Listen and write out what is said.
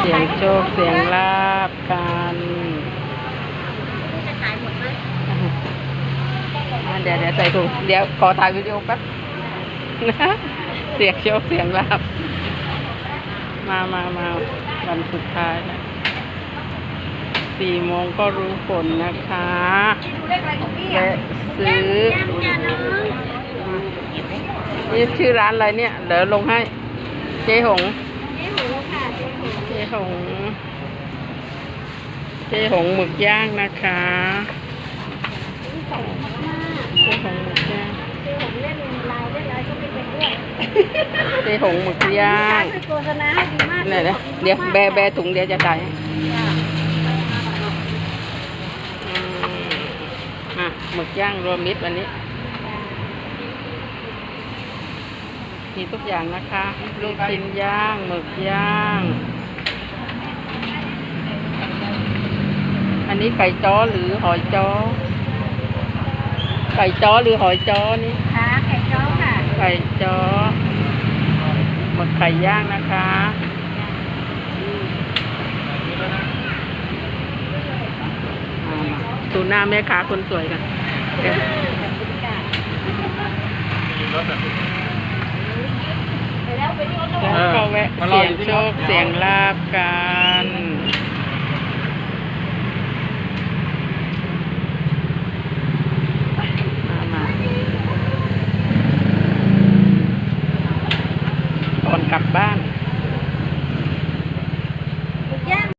เสียงโชคเสียงลาบกันจะขายหมดไหมอะเดี๋ยวเดี๋ยวใส่ถุงเดี๋ยวขอถ่ายวิดีโอแป๊บนะเสียงโชคเสียงลาบ มามามาวันสุดท้ายแล้วสี่โมงก็รู้ผลนะคะดูเลขอะไรของพี่และอะซื้อยังยังน้องนี่ชื่อร้านอะไรเนี่ย เดี๋ยวลงให้ เจ๊หงเจ๊หูค่ะเจ๊ หูเจ๊หงเจ๊หงหมึกย่างนะคะสองมากเจ๊หงหมึกย่างเจ๊หูเล่นลายเล่นอะไรก็ไม่เป็นด้วยเจ๊หงหมึกย่างโฆษณาให้ดีมากไหนนะเดี๋ยวแบแบถุงเดี๋ยวจะจ่ายให้อืมอะหมึกย่างรวมมิตรวันนี้ มีทุกอย่างนะคะ ลูกชิ้นย่าง หมึกย่าง นนี้ไก่จ้อหรือหอยจ้อ ไก่จ้อหรือหอยจ้อนี่ขาไข่จ้อค่ะ ไก่จ้อหมึกไข่ย่างนะคะอ่ามาดูหน้าแม่ค้าคนสวยกันเดี๋ยวไปแล้วไปที่รถแล้วก็แวะเสียงโชคเสียงลาบกันเกลับบ้าน